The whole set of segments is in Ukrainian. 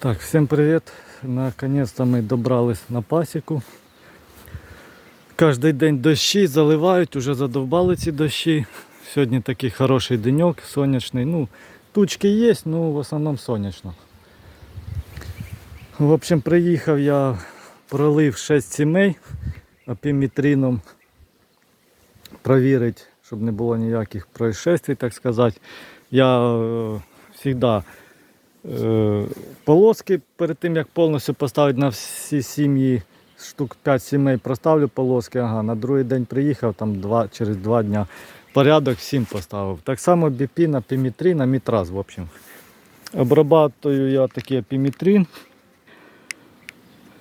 Так, всем привет! Наконец-то мы добрались на пасіку. Кожний день дощі заливають, уже задовбали ці дощі. Сьогодні такий хороший денек, сонячний. Ну, тучки є, ну в основному сонячно. В общем, приїхав я, пролив 6 сімей апіметрином. Провірити, щоб не було ніяких происшествий, так сказати. Я завжди е, полоски перед тим, як повністю поставити на всі сім'ї, штук 5 сімей проставлю полоски, ага, на другий день приїхав, там два, через два дня порядок всім поставив. Так само біпіна, пімітрина, мітраз, в общем. Обрабатую я такий пімітрин.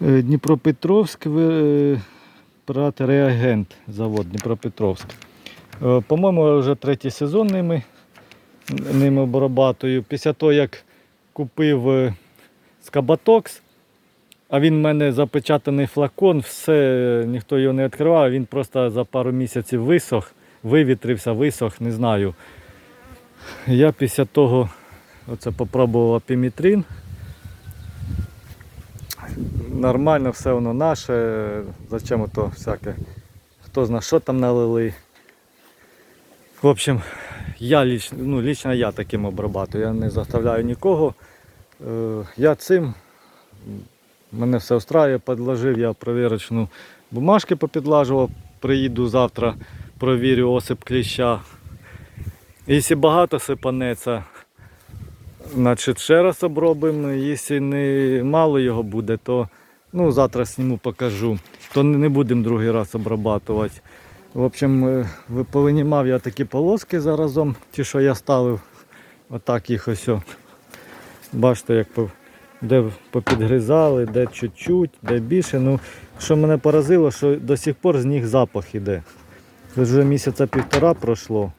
Е, Дніпропетровськ, ви- реагент, завод Дніпропетровськ. Е, По-моєму, вже третій сезон ними, ними обрабатую. Після того, як купив е, скабатокс, а він в мене запечатаний флакон, все, ніхто його не відкривав, він просто за пару місяців висох, вивітрився, висох, не знаю. Я після того оце попробував апіметрин. Нормально, все воно наше. Зачем то всяке? Хто знає, що там налили. В общем, я лично, ну, лично я таким обрабатую. Я не заставляю нікого. Е, Я цим, мене все встраює, підложив я провірочну бумажки попідлажував. Приїду завтра, провірю осип кліща. Якщо багато сипанеться, значить ще раз обробимо. Якщо не мало його буде, то ну, завтра сніму покажу. То не будемо другий раз обрабатувати. В общем, е, ви- повинімав я такі полоски заразом, ті, що я ставив. Отак їх ось. Бачите, як де попідгризали, де чуть-чуть, де більше. Ну, що мене поразило, що до сих пор з них запах іде. Вже місяця півтора пройшло.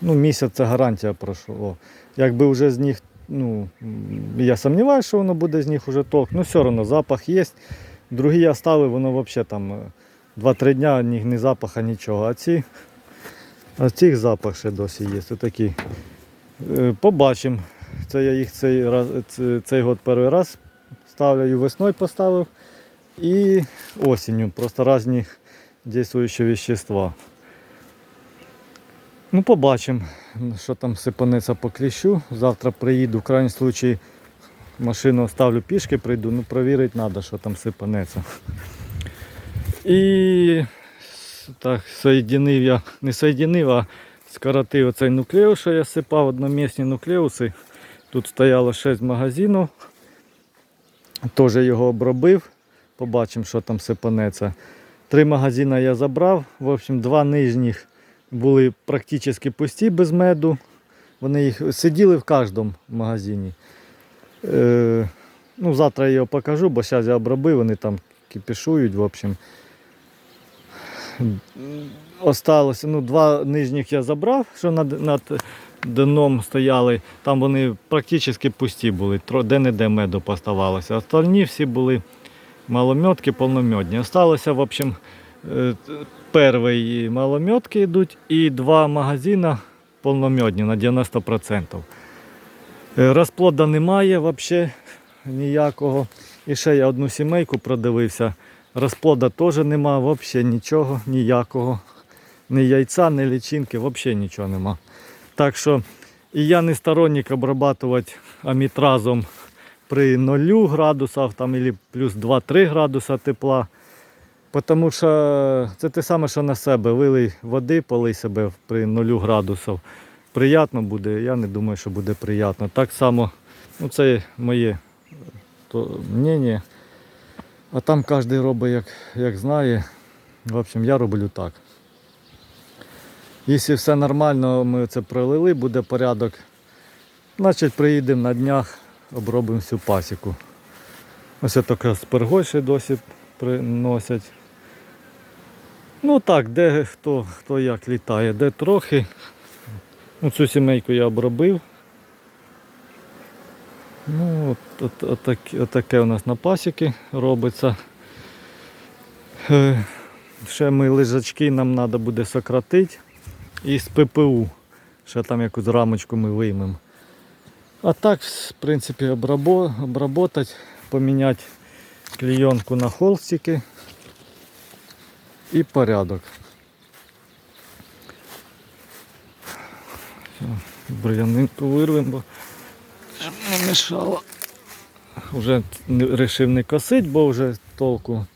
Ну, місяць це гарантія пройшло. Якби вже з них, ну, я сумніваюся, що воно буде з них вже ток, ну все одно запах є. Другі я ставив, воно взагалі там е, 2-3 дня ні, ні запаха, нічого. А ці, а цих запах ще досі є. Це такі. Е, Побачимо. Це я їх цей, раз, цей год перший раз ставлю, весною поставив і осінню. Просто різні дійствуючі вещества. Ну, побачимо, що там сипанеться по кліщу. Завтра приїду, в крайній случаї машину оставлю пішки, прийду, ну провірити треба, що там сипанеться. І так, соєдинив я, не соєдинив, а скоротив оцей нуклеус, що я сипав, одномісні нуклеуси. Тут стояло 6 магазинів. Теж його обробив. Побачимо, що там сипанеться. Три магазини я забрав. В общем, два нижніх були практично пусті без меду. Вони їх сиділи в кожному магазині. Е, ну, завтра я його покажу, бо зараз я обробив, вони там кипішують. В общем. Осталося, ну, два нижніх я забрав, що над, над дном стояли. Там вони практично пусті були, де-не-де меду поставалося. Остальні всі були маломьотки, повномьодні. Осталося, в общем, е, перший маломьотки йдуть і два магазини повномьодні на 90%. Е, Розплода немає взагалі ніякого. І ще я одну сімейку продивився. Розплода теж нема, взагалі нічого, ніякого. Ні яйця, ні лічинки, взагалі нічого нема. Так що і я не сторонник обрабатувати амітразом при 0 градусах там, або плюс 2-3 градуса тепла. Тому що це те саме, що на себе. Вилий води, полий себе при 0 градусів. Приятно буде, я не думаю, що буде приємно. Так само, ну це моє то, мнення. А там кожен робить як, як знає. В общем, я роблю так. Якщо все нормально, ми це пролили, буде порядок, значить приїдемо на днях, обробимо всю пасіку. Ось я тільки спергой досі приносять. Ну так, де хто, хто як літає, де трохи. Ну, цю сімейку я обробив. Ну, от, от, отак, отаке у нас на пасіки робиться. Е, Ще ми лежачки нам треба буде сократити. І з ППУ. Ще там якусь рамочку ми виймемо. А так, в принципі, обрабо- обработать, поміняти клейонку на холстики і порядок. Бур'янинку вирвемо, бо щоб не мешало. Вже не- рішив не косить, бо вже толку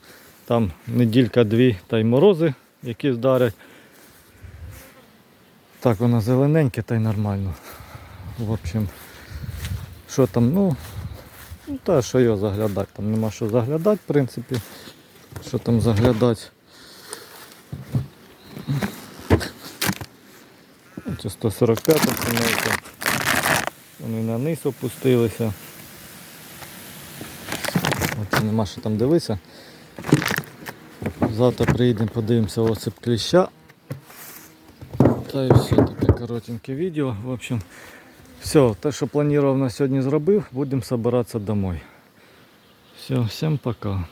там неділька-дві та й морози, які вдарять. Так, воно зелененьке та й нормально. В общем, що там, ну, ну та що його заглядати, там нема що заглядати, в принципі. Що там заглядати. Це 145 сімейка. Вони на низ опустилися. Оце нема що там дивитися. Завтра приїдемо, подивимося оцеп кліща. Та все, таке коротеньке відео. В общем, все, те, що планував на сьогодні зробив, будемо збиратися домой. Все, всім пока.